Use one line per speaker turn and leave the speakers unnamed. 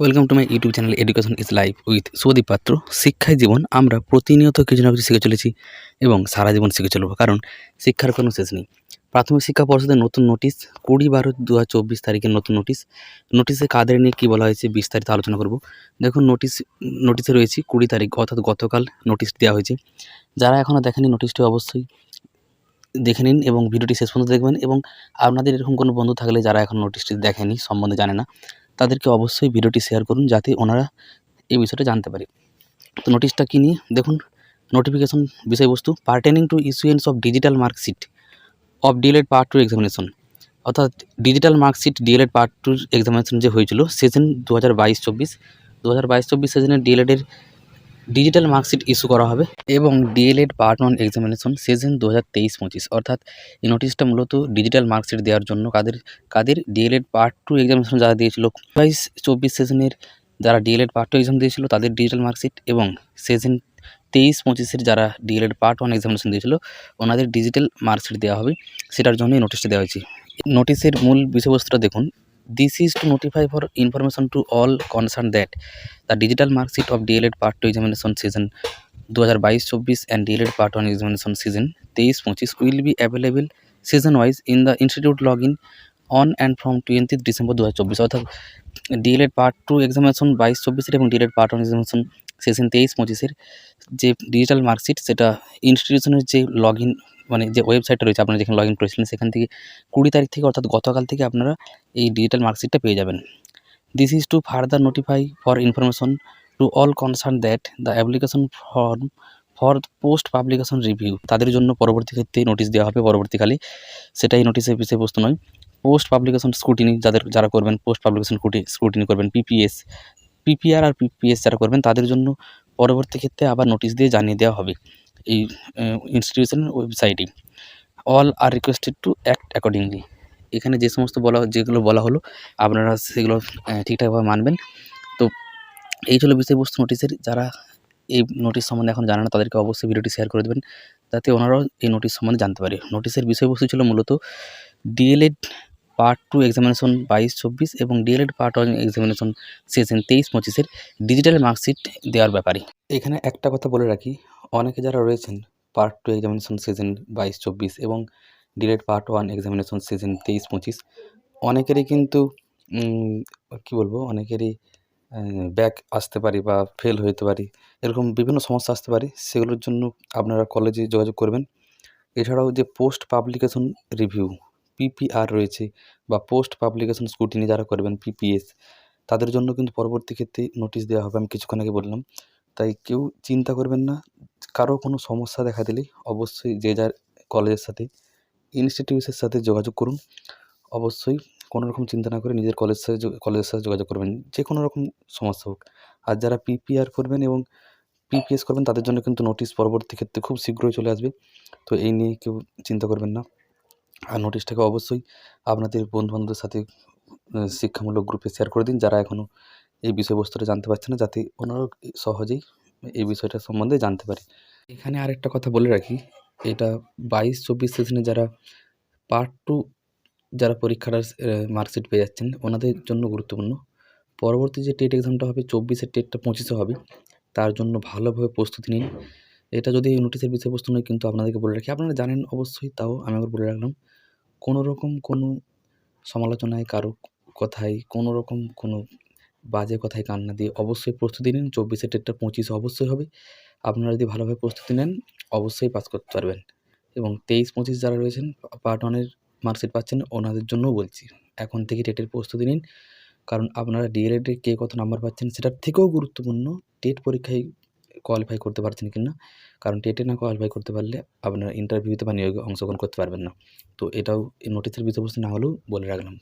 Welcome to my YouTube channel education is life with Sudip Patra শিক্ষায় জীবন আমরা প্রতিনিয়ত কিছু না কিছু শিখে চলেছি এবং সারা জীবন শিখে চলব, কারণ শিক্ষার কোনো শেষ নেই। প্রাথমিক শিক্ষা পর্ষদের নতুন নোটিশ কুড়ি বারো দু চব্বিশ তারিখের নতুন নোটিশ নোটিশে কাদের নিয়ে কী বলা হয়েছে বিস্তারিত আলোচনা করব। দেখুন নোটিশ নোটিশে রয়েছে কুড়ি তারিখ, অর্থাৎ গতকাল নোটিশ দেওয়া হয়েছে। যারা এখনও দেখেনি নোটিশটি অবশ্যই দেখে নিন এবং ভিডিওটি শেষ পর্যন্ত দেখবেন এবং আপনাদের এরকম কোনো বন্ধু থাকলে যারা এখন নোটিশটি দেখেনি সম্বন্ধে জানে না। তাদেরকে অবশ্যই ভিডিওটি শেয়ার করুন যাতে ওনারা এই বিষয়টা জানতে পারে। তো নোটিশটা কী নিয়ে? দেখুন নোটিফিকেশন বিষয়বস্তু pertaining to issuance of digital marksheet of DElEd part two examination অর্থাৎ digital marksheet DElEd part two examination যে হয়েছিল সেশন দু হাজার বাইশ চব্বিশ দু হাজার বাইশ চব্বিশ সেশনের ডিএলএডের ডিজিটাল মার্কশিট ইস্যু করা হবে এবং DElEd part one examination session দু হাজার তেইশ পঁচিশ। অর্থাৎ এই নোটিশটা মূলত ডিজিটাল মার্কশিট দেওয়ার জন্য কাদের কাদের ডিএলএড পার্ট টু এক্সামিনেশন যারা দিয়েছিল, বাইশ চব্বিশ সেশনের যারা ডিএলএড পার্ট টু এক্সাম দিয়েছিল তাদের ডিজিটাল মার্কশিট এবং সেশন তেইশ পঁচিশের যারা ডিএলএড পার্ট ওয়ান এক্সামিনেশন দিয়েছিল ওনাদের ডিজিটাল মার্কশিট দেওয়া হবে। সেটার জন্যই নোটিশটা দেওয়া হয়েছে। নোটিশের মূল বিষয়বস্তুটা দেখুন this is to notify for information to all concern that the digital marksheet of DElEd part two examination season দু হাজার বাইশ চব্বিশ and DElEd part one examination season তেইশ পঁচিশ will be available season wise in on and from twenty December দু হাজার চব্বিশ, অর্থাৎ ডিএলএড পার্ট টু এক্সামিনেশন বাইশ চব্বিশের এবং DElEd part one examination session তেইশ পঁচিশের যে ডিজিটাল মার্কশিট সেটা ইনস্টিটিউশনের যে লগ ইন মানে যে ওয়েবসাইটটা রয়েছে, আপনারা যেখানে লগ ইন করেছিলেন, সেখান থেকে কুড়ি তারিখ থেকে, অর্থাৎ গতকাল থেকে আপনারা এই ডিজিটাল মার্কশিটটা পেয়ে যাবেন। This is to further notify for information to all concern that the application form for post publication review তাদের জন্য পরবর্তী ক্ষেত্রে নোটিশ দেওয়া হবে, পরবর্তীকালে সেটাই নোটিশের বিষয়বস্তু নয়। পোস্ট পাবলিকেশন স্ক্রুটিনি যাদের যারা করবেন পোস্ট পাবলিকেশন স্ক্রুটিনি করবেন পিপিএস পিপিআর আর পিপিএস যারা করবেন, তাদের জন্য পরবর্তী ক্ষেত্রে আবার নোটিশ দিয়ে জানিয়ে দেওয়া হবে এই ইনস্টিটিউশনের ওয়েবসাইটে all are requested to act accordingly এখানে যে সমস্ত বলা, যেগুলো বলা হলো, আপনারা সেগুলো ঠিকঠাকভাবে মানবেন। তো এই হলো বিষয়বস্তু নোটিশের যারা এই নোটিশ সম্বন্ধে এখন জানে না, তাদেরকে অবশ্যই ভিডিওটি শেয়ার করে দেবেন। যাতে ওনারাও এই নোটিশ সম্বন্ধে জানতে পারে। নোটিশের বিষয়বস্তু ছিল মূলত ডিএলএড পার্ট টু এক্সামিনেশন বাইশ, চব্বিশ এবং DElEd part one examination session তেইশ, পঁচিশের ডিজিটাল মার্কশিট দেওয়ার ব্যাপারে। এখানে একটা কথা বলে রাখি, অনেকে যারা রয়েছেন পার্ট টু এক্সামিনেশন সিজন বাইশ, চব্বিশ এবং DElEd part one examination season তেইশ, পঁচিশ, অনেকেরই কিন্তু কী বলব, অনেকেরই ব্যাক আসতে পারে বা ফেল হতে পারে, এরকম বিভিন্ন সমস্যা আসতে পারে, সেগুলোর জন্য আপনারা কলেজে যোগাযোগ করবেন। এছাড়াও যে পোস্ট পাবলিকেশন রিভিউ পিপিআর রয়েছে বা পোস্ট পাবলিকেশন স্কুটিনি যারা করবেন পিপিএস তাদের জন্য কিন্তু পরবর্তী ক্ষেত্রে নোটিশ দেওয়া হবে। আমি কিছুক্ষণ আগে বললাম, তাই কেউ চিন্তা করবেন না, কারও কোনো সমস্যা দেখা দিলেই অবশ্যই যে যার কলেজের সাথে ইনস্টিটিউটের সাথে যোগাযোগ করুন। অবশ্যই কোনো রকম চিন্তা না করে নিজের কলেজ সাথে কলেজের সাথে যোগাযোগ করবেন যে কোনো রকম সমস্যা হোক। আর যারা পিপিআর করবেন এবং পিপিএস করবেন, তাদের জন্য কিন্তু নোটিশ পরবর্তী ক্ষেত্রে খুব শীঘ্রই চলে আসবে। তো এই নিয়ে কেউ চিন্তা করবেন না। আর নোটিশটাকে অবশ্যই আপনাদের বন্ধুবান্ধবদের সাথে শিক্ষামূলক গ্রুপে শেয়ার করে দিন। যারা এখনও এই বিষয়বস্তুটা জানতে পারছে না, যাতে ওনারাও সহজেই এই বিষয়টা সম্বন্ধে জানতে পারে। এখানে আরেকটা কথা বলে রাখি, এটা বাইশ চব্বিশ সেশনে যারা পার্ট টু যারা পরীক্ষাটার মার্কশিট পেয়ে যাচ্ছেন, ওনাদের জন্য গুরুত্বপূর্ণ। পরবর্তী যে টেট এক্সামটা হবে, চব্বিশের টেটটা পঁচিশে হবে, তার জন্য ভালোভাবে প্রস্তুতি নিন। এটা যদি নোটিশের বিষয়বস্তু নয়, কিন্তু আপনাদেরকে বলে রাখি, আপনারা জানেন অবশ্যই, তাও আমি আবার বলে রাখলাম কোনো রকম কোনো সমালোচনায়, কারও কথায় কোনো রকম কোনো বাজে কথায় কান না দিয়ে অবশ্যই প্রস্তুতি নিন। চব্বিশে টেটটা পঁচিশে অবশ্যই হবে। আপনারা যদি ভালোভাবে প্রস্তুতি নেন, অবশ্যই পাস করতে পারবেন। এবং তেইশ, পঁচিশ যারা রয়েছেন পার্ট ওয়ানের মার্কশিট পাচ্ছেন, ওনাদের জন্যও বলছি, এখন থেকে টেটের প্রস্তুতি নিন। কারণ আপনারা ডিএলএডে কে কত নাম্বার পাচ্ছেন, সেটার থেকেও গুরুত্বপূর্ণ টেট পরীক্ষায় কোয়ালিফাই করতে পারছেন কি না কারণ টেটে না কোয়ালিফাই করতে পারলে আপনারা ইন্টারভিউতে বা নিয়োগে অংশগ্রহণ করতে পারবেন না। তো এটাও এই নোটিশের বিষয়বস্তু না হলেও বলে রাখলাম।